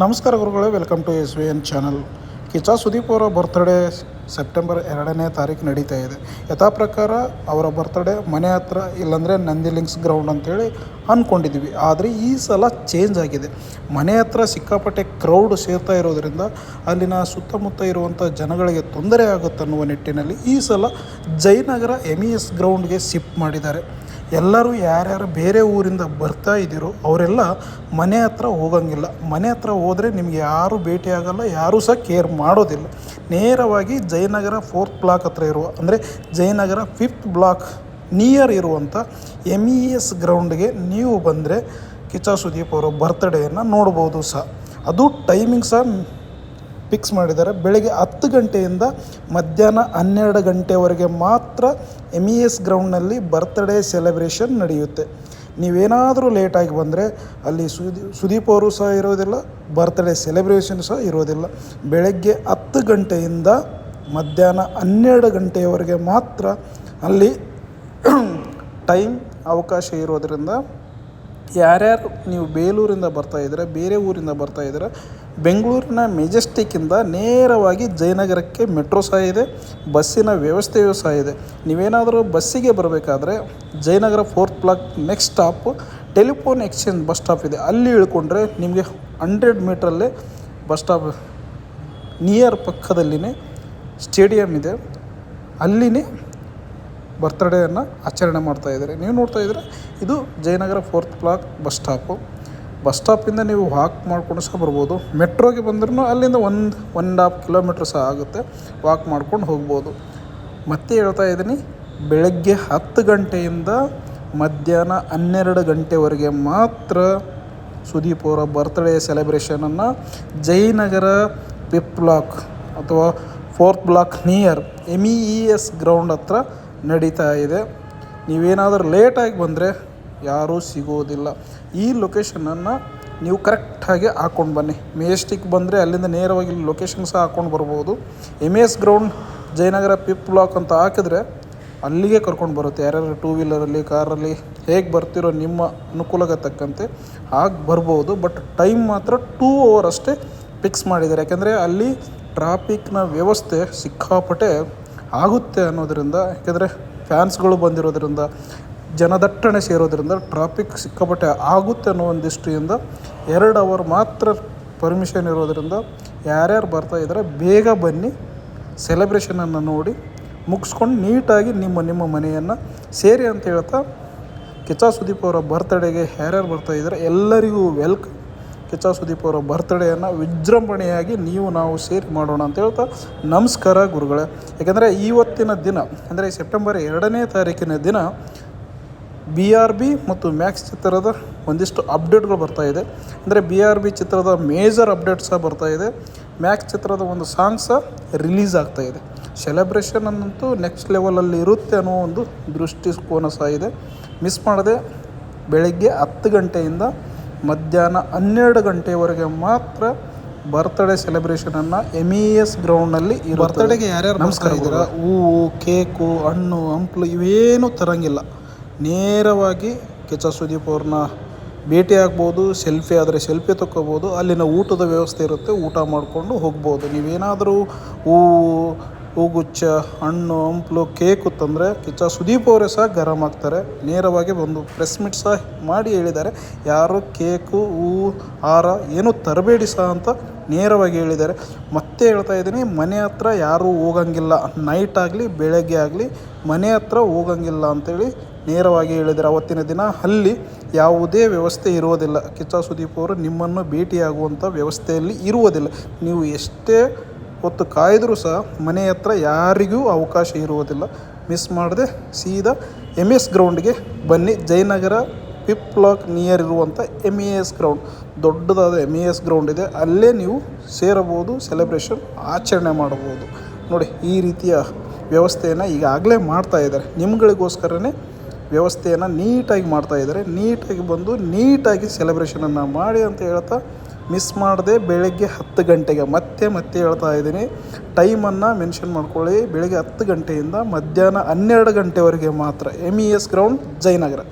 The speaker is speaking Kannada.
ನಮಸ್ಕಾರ ಗುರುಗಳೇ welcome to S V N channel Kichcha Sudeep ಅವರ ಬರ್ತ್ಡೇ ಸೆಪ್ಟೆಂಬರ್ ಎರಡನೇ ತಾರೀಕು ನಡೀತಾ ಇದೆ. ಯಥಾ ಪ್ರಕಾರ ಅವರ ಬರ್ತ್ಡೇ ಮನೆ ಹತ್ರ ಇಲ್ಲಾಂದರೆ ನಂದಿ ಲಿಂಕ್ಸ್ ಗ್ರೌಂಡ್ ಅಂತೇಳಿ ಅಂದ್ಕೊಂಡಿದ್ವಿ ಆದರೆ ಈ ಸಲ ಚೇಂಜ್ ಆಗಿದೆ. ಮನೆ ಹತ್ರ ಸಿಕ್ಕಾಪಟ್ಟೆ ಕ್ರೌಡ್ ಸೇರ್ತಾ ಇರೋದರಿಂದ ಅಲ್ಲಿನ ಸುತ್ತಮುತ್ತ ಇರುವಂಥ ಜನಗಳಿಗೆ ತೊಂದರೆ ಆಗುತ್ತೆ ಅನ್ನುವ ನಿಟ್ಟಿನಲ್ಲಿ ಈ ಸಲ ಜಯನಗರ ಎಂ ಇ ಎಸ್ ಗ್ರೌಂಡ್ಗೆ ಶಿಫ್ಟ್ ಮಾಡಿದ್ದಾರೆ. ಎಲ್ಲರೂ ಯಾರ್ಯಾರು ಬೇರೆ ಊರಿಂದ ಬರ್ತಾ ಇದ್ದೀರೋ ಅವರೆಲ್ಲ ಮನೆ ಹತ್ರ ಹೋಗಂಗಿಲ್ಲ. ಮನೆ ಹತ್ರ ಹೋದರೆ ನಿಮಗೆ ಯಾರೂ ಭೇಟಿ ಆಗೋಲ್ಲ, ಯಾರೂ ಸಹ ಕೇರ್ ಮಾಡೋದಿಲ್ಲ. ನೇರವಾಗಿ ಜಯನಗರ ಫೋರ್ತ್ ಬ್ಲಾಕ್ ಹತ್ರ ಇರುವ, ಅಂದರೆ ಜಯನಗರ ಫಿಫ್ತ್ ಬ್ಲಾಕ್ ನಿಯರ್ ಇರುವಂಥ ಎಂ ಇ ಎಸ್ ಗ್ರೌಂಡ್ಗೆ ನೀವು ಬಂದರೆ ಕಿಚ್ಚ ಸುದೀಪ್ ಅವರ ಬರ್ತ್ಡೇಯನ್ನು ನೋಡ್ಬೋದು ಸಹ. ಅದು ಟೈಮಿಂಗ್ ಸಹ ಫಿಕ್ಸ್ ಮಾಡಿದ್ದಾರೆ. ಬೆಳಗ್ಗೆ ಹತ್ತು ಗಂಟೆಯಿಂದ ಮಧ್ಯಾಹ್ನ ಹನ್ನೆರಡು ಗಂಟೆವರೆಗೆ ಮಾತ್ರ ಎಂ ಇ ಎಸ್ ಗ್ರೌಂಡ್ನಲ್ಲಿ ಬರ್ತ್ಡೇ ಸೆಲೆಬ್ರೇಷನ್ ನಡೆಯುತ್ತೆ. ನೀವೇನಾದರೂ ಲೇಟಾಗಿ ಬಂದರೆ ಅಲ್ಲಿ ಸುದೀಪ್ ಸುದೀಪ್ ಅವರು ಸಹ ಇರೋದಿಲ್ಲ ಬರ್ತ್ಡೇ ಸೆಲೆಬ್ರೇಷನ್ ಸಹ ಇರೋದಿಲ್ಲ. ಬೆಳಗ್ಗೆ ಹತ್ತು ಗಂಟೆಯಿಂದ ಮಧ್ಯಾಹ್ನ ಹನ್ನೆರಡು ಗಂಟೆಯವರೆಗೆ ಮಾತ್ರ ಅಲ್ಲಿ ಟೈಮ್ ಅವಕಾಶ ಇರೋದರಿಂದ ಯಾರ್ಯಾರು ನೀವು ಬೇಲೂರಿಂದ ಬರ್ತಾ ಇದ್ದೀರ, ಬೇರೆ ಊರಿಂದ ಬರ್ತಾ ಇದ್ದೀರ, ಬೆಂಗಳೂರಿನ ಮೆಜೆಸ್ಟಿಕ್ಕಿಂದ ನೇರವಾಗಿ ಜಯನಗರಕ್ಕೆ ಮೆಟ್ರೋ ಸಹ ಇದೆ, ಬಸ್ಸಿನ ವ್ಯವಸ್ಥೆಯೂ ಸಹ ಇದೆ. ನೀವೇನಾದರೂ ಬಸ್ಸಿಗೆ ಬರಬೇಕಾದ್ರೆ Jayanagar fourth block next stop telephone exchange bus stop ಇದೆ. ಅಲ್ಲಿ ಇಳ್ಕೊಂಡ್ರೆ ನಿಮಗೆ ಹಂಡ್ರೆಡ್ ಮೀಟ್ರಲ್ಲೇ ಬಸ್ ಸ್ಟಾಪ್ ನಿಯರ್ ಪಕ್ಕದಲ್ಲಿನೇ ಸ್ಟೇಡಿಯಂ ಇದೆ. ಅಲ್ಲಿನೇ ಬರ್ತ್ಡೇಯನ್ನು ಆಚರಣೆ ಮಾಡ್ತಾ ಇದ್ದಾರೆ. ನೀವು ನೋಡ್ತಾ ಇದ್ದರೆ ಇದು Jayanagar fourth block bus stop. Bus ಸ್ಟಾಪಿಂದ ನೀವು ವಾಕ್ ಮಾಡ್ಕೊಂಡು ಸಹ ಬರ್ಬೋದು. ಮೆಟ್ರೋಗೆ ಬಂದ್ರೂ ಅಲ್ಲಿಂದ ಒಂದು ಒನ್ ಆ್ಯಂಡ್ ಹಾಫ್ ಕಿಲೋಮೀಟ್ರ್ ಸಹ ಆಗುತ್ತೆ. ವಾಕ್ ಮಾಡ್ಕೊಂಡು ಹೋಗ್ಬೋದು. ಮತ್ತೆ ಹೇಳ್ತಾ ಇದ್ದೀನಿ, ಬೆಳಗ್ಗೆ ಹತ್ತು ಗಂಟೆಯಿಂದ ಮಧ್ಯಾಹ್ನ ಹನ್ನೆರಡು ಗಂಟೆವರೆಗೆ ಮಾತ್ರ ಸುದೀಪ್ ಅವರ ಬರ್ತ್ಡೇ ಸೆಲೆಬ್ರೇಷನನ್ನು ಜಯನಗರ ಪಿಪ್ ಬ್ಲಾಕ್ ಅಥವಾ fourth block near M E S ground ಹತ್ರ ನಡೀತಾ ಇದೆ. ನೀವೇನಾದರೂ ಲೇಟಾಗಿ ಬಂದರೆ ಯಾರೂ ಸಿಗೋದಿಲ್ಲ. ಈ ಲೊಕೇಶನನ್ನು ನೀವು ಕರೆಕ್ಟಾಗಿ ಹಾಕ್ಕೊಂಡು ಬನ್ನಿ. ಮೇಸ್ಟಿಕ್ ಬಂದರೆ ಅಲ್ಲಿಂದ ನೇರವಾಗಿ ಲೊಕೇಶನ್ ಸಹ ಹಾಕ್ಕೊಂಡು ಬರ್ಬೋದು. M S ground Jayanagar fifth block ಅಂತ ಹಾಕಿದ್ರೆ ಅಲ್ಲಿಗೆ ಕರ್ಕೊಂಡು ಬರುತ್ತೆ. ಯಾರ್ಯಾರು ಟೂ ವೀಲರಲ್ಲಿ ಕಾರಲ್ಲಿ ಹೇಗೆ ಬರ್ತಿರೋ ನಿಮ್ಮ ಅನುಕೂಲಕ್ಕೆ ತಕ್ಕಂತೆ ಹಾಗೆ ಬರ್ಬೋದು. ಬಟ್ ಟೈಮ್ ಮಾತ್ರ ಟೂ ಅವರ್ ಅಷ್ಟೇ ಫಿಕ್ಸ್ ಮಾಡಿದ್ದಾರೆ. ಯಾಕೆಂದರೆ ಅಲ್ಲಿ ಟ್ರಾಫಿಕ್ನ ವ್ಯವಸ್ಥೆ ಸಿಕ್ಕಾಪಟ್ಟೆ ಆಗುತ್ತೆ ಅನ್ನೋದರಿಂದ, ಯಾಕೆಂದರೆ ಫ್ಯಾನ್ಸ್ಗಳು ಬಂದಿರೋದ್ರಿಂದ, ಜನದಟ್ಟಣೆ ಸೇರೋದ್ರಿಂದ ಟ್ರಾಫಿಕ್ ಸಿಕ್ಕಾಪಟ್ಟೆ ಆಗುತ್ತೆ ಅನ್ನೋ ಒಂದು ದೃಷ್ಟಿಯಿಂದ ಎರಡು ಅವರ್ ಮಾತ್ರ ಪರ್ಮಿಷನ್ ಇರೋದರಿಂದ ಯಾರ್ಯಾರು ಬರ್ತಾ ಇದ್ದಾರೆ, ಬೇಗ ಬನ್ನಿ ಸೆಲೆಬ್ರೇಷನನ್ನು ನೋಡಿ, ಮುಗಿಸ್ಕೊಂಡು ನೀಟಾಗಿ ನಿಮ್ಮ ನಿಮ್ಮ ಮನೆಯನ್ನು ಸೇರಿ ಅಂತ ಹೇಳ್ತಾ ಕಿಚ್ಚ ಸುದೀಪ್ ಅವರ ಬರ್ತ್ಡೇಗೆ ಯಾರ್ಯಾರು ಬರ್ತಾ ಇದ್ದಾರೆ, ಎಲ್ಲರಿಗೂ ವೆಲ್ಕಮ್ ಕಿಚ್ಚ ಸುದೀಪ್ ಅವರ ಬರ್ತ್ಡೇಯನ್ನು ವಿಜೃಂಭಣೆಯಾಗಿ ನೀವು ನಾವು ಸೇರಿ ಮಾಡೋಣ ಅಂತ ಹೇಳ್ತಾ ನಮಸ್ಕಾರ ಗುರುಗಳೇ. ಯಾಕೆಂದರೆ ಇವತ್ತಿನ ದಿನ, ಅಂದರೆ ಸೆಪ್ಟೆಂಬರ್ ಎರಡನೇ ತಾರೀಕಿನ ದಿನ ಬಿ ಆರ್ ಬಿ ಮತ್ತು ಮ್ಯಾಕ್ಸ್ ಚಿತ್ರದ ಒಂದಿಷ್ಟು ಅಪ್ಡೇಟ್ಗಳು ಬರ್ತಾ ಇದೆ. ಅಂದರೆ ಬಿ ಆರ್ ಬಿ ಚಿತ್ರದ ಮೇಜರ್ ಅಪ್ಡೇಟ್ ಸಹ ಬರ್ತಾ ಇದೆ. ಮ್ಯಾಕ್ಸ್ ಚಿತ್ರದ ಒಂದು ಸಾಂಗ್ ಸಹ ರಿಲೀಸ್ ಆಗ್ತಾ ಇದೆ. ಸೆಲೆಬ್ರೇಷನ್ ಅನ್ನಂತೂ ನೆಕ್ಸ್ಟ್ ಲೆವೆಲಲ್ಲಿ ಇರುತ್ತೆ ಅನ್ನೋ ಒಂದು ದೃಷ್ಟಿಕೋನ ಸಹ ಇದೆ. ಮಿಸ್ ಮಾಡದೆ ಬೆಳಗ್ಗೆ ಹತ್ತು ಗಂಟೆಯಿಂದ ಮಧ್ಯಾಹ್ನ ಹನ್ನೆರಡು ಗಂಟೆವರೆಗೆ ಮಾತ್ರ ಬರ್ತ್ಡೇ ಸೆಲೆಬ್ರೇಷನನ್ನು ಎಂ ಇ ಎಸ್ ಗ್ರೌಂಡ್ನಲ್ಲಿ ಬರ್ತ್ಡೇಗೆ ಯಾರ್ಯಾರು ನಮಸ್ಕಾರ ಇದ್ದೀರಾ? ಹೂವು ಕೇಕು ಹಣ್ಣು ಹಂಪ್ಲು ಇವೇನು ತರಂಗಿಲ್ಲ. ನೇರವಾಗಿ ಕೆಚ ಸುದೀಪ್ ಅವ್ರನ್ನ ಭೇಟಿ ಆಗ್ಬೋದು ಸೆಲ್ಫಿ ಆದರೆ ಸೆಲ್ಫಿ ತಕ್ಕೋಬೋದು ಅಲ್ಲಿನ ಊಟದ ವ್ಯವಸ್ಥೆ ಇರುತ್ತೆ ಊಟ ಮಾಡಿಕೊಂಡು ಹೋಗ್ಬೋದು. ನೀವೇನಾದರೂ ಹೂವು ಹೂಗುಚ್ಛ, ಹಣ್ಣು, ಹಂಪ್ಲು, ಕೇಕು ತಂದರೆ ಕಿಚ್ಚ ಸುದೀಪ್ ಅವರೇ ಸಹ ಗರಂ ಆಗ್ತಾರೆ. ನೇರವಾಗಿ ಒಂದು ಪ್ರೆಸ್ ಮೀಟ್ ಸಹ ಮಾಡಿ ಹೇಳಿದ್ದಾರೆ. ಯಾರು ಕೇಕು, ಹೂ, ಹಾರ ಏನೂ ತರಬೇಡಿ ಸಹ ಅಂತ ನೇರವಾಗಿ ಹೇಳಿದ್ದಾರೆ. ಮತ್ತೆ ಹೇಳ್ತಾ ಇದ್ದೀನಿ, ಮನೆ ಹತ್ರ ಯಾರೂ ಹೋಗಂಗಿಲ್ಲ. ನೈಟ್ ಆಗಲಿ, ಬೆಳಗ್ಗೆ ಆಗಲಿ ಮನೆ ಹತ್ರ ಹೋಗಂಗಿಲ್ಲ ಅಂತೇಳಿ ನೇರವಾಗಿ ಹೇಳಿದ್ದಾರೆ. ಅವತ್ತಿನ ದಿನ ಅಲ್ಲಿ ಯಾವುದೇ ವ್ಯವಸ್ಥೆ ಇರುವುದಿಲ್ಲ ಕಿಚ್ಚ ಸುದೀಪ್ ಅವರು ನಿಮ್ಮನ್ನು ಭೇಟಿಯಾಗುವಂಥ ವ್ಯವಸ್ಥೆಯಲ್ಲಿ ಇರುವುದಿಲ್ಲ. ನೀವು ಎಷ್ಟೇ ಹೊತ್ತು ಕಾಯ್ದರೂ ಸಹ ಮನೆ ಹತ್ರ ಯಾರಿಗೂ ಅವಕಾಶ ಇರುವುದಿಲ್ಲ. ಮಿಸ್ ಮಾಡದೆ ಸೀದಾ ಎಂ ಎಸ್ ಗ್ರೌಂಡ್ಗೆ ಬನ್ನಿ. ಜಯನಗರ ಪಿಪ್ ಬ್ಲಾಕ್ ನಿಯರ್ ಇರುವಂಥ ಎಂ ಇ ಎಸ್ ಗ್ರೌಂಡ್ ದೊಡ್ಡದಾದ ಎಂ ಇ ಎಸ್ ಗ್ರೌಂಡ್ ಇದೆ. ಅಲ್ಲೇ ನೀವು ಸೇರಬಹುದು ಸೆಲೆಬ್ರೇಷನ್ ಆಚರಣೆ ಮಾಡಬಹುದು. ನೋಡಿ, ಈ ರೀತಿಯ ವ್ಯವಸ್ಥೆಯನ್ನು ಈಗಾಗಲೇ ಮಾಡ್ತಾ ಇದ್ದಾರೆ. ನಿಮ್ಗಳಿಗೋಸ್ಕರನೇ ವ್ಯವಸ್ಥೆಯನ್ನು ನೀಟಾಗಿ ಮಾಡ್ತಾ ಇದ್ದಾರೆ. ನೀಟಾಗಿ ಬಂದು ನೀಟಾಗಿ ಸೆಲೆಬ್ರೇಷನನ್ನು ಮಾಡಿ ಅಂತ ಹೇಳ್ತಾ ಮಿಸ್ ಮಾಡದೆ ಬೆಳಗ್ಗೆ ಹತ್ತು ಗಂಟೆಗೆ. ಮತ್ತೆ ಮತ್ತೆ ಹೇಳ್ತಾ ಇದ್ದೀನಿ ಟೈಮನ್ನು ಮೆನ್ಷನ್ ಮಾಡ್ಕೊಳ್ಳಿ. ಬೆಳಗ್ಗೆ ಹತ್ತು ಗಂಟೆಯಿಂದ ಮಧ್ಯಾಹ್ನ ಹನ್ನೆರಡು ಗಂಟೆವರೆಗೆ ಮಾತ್ರ M E S ground Jayanagar.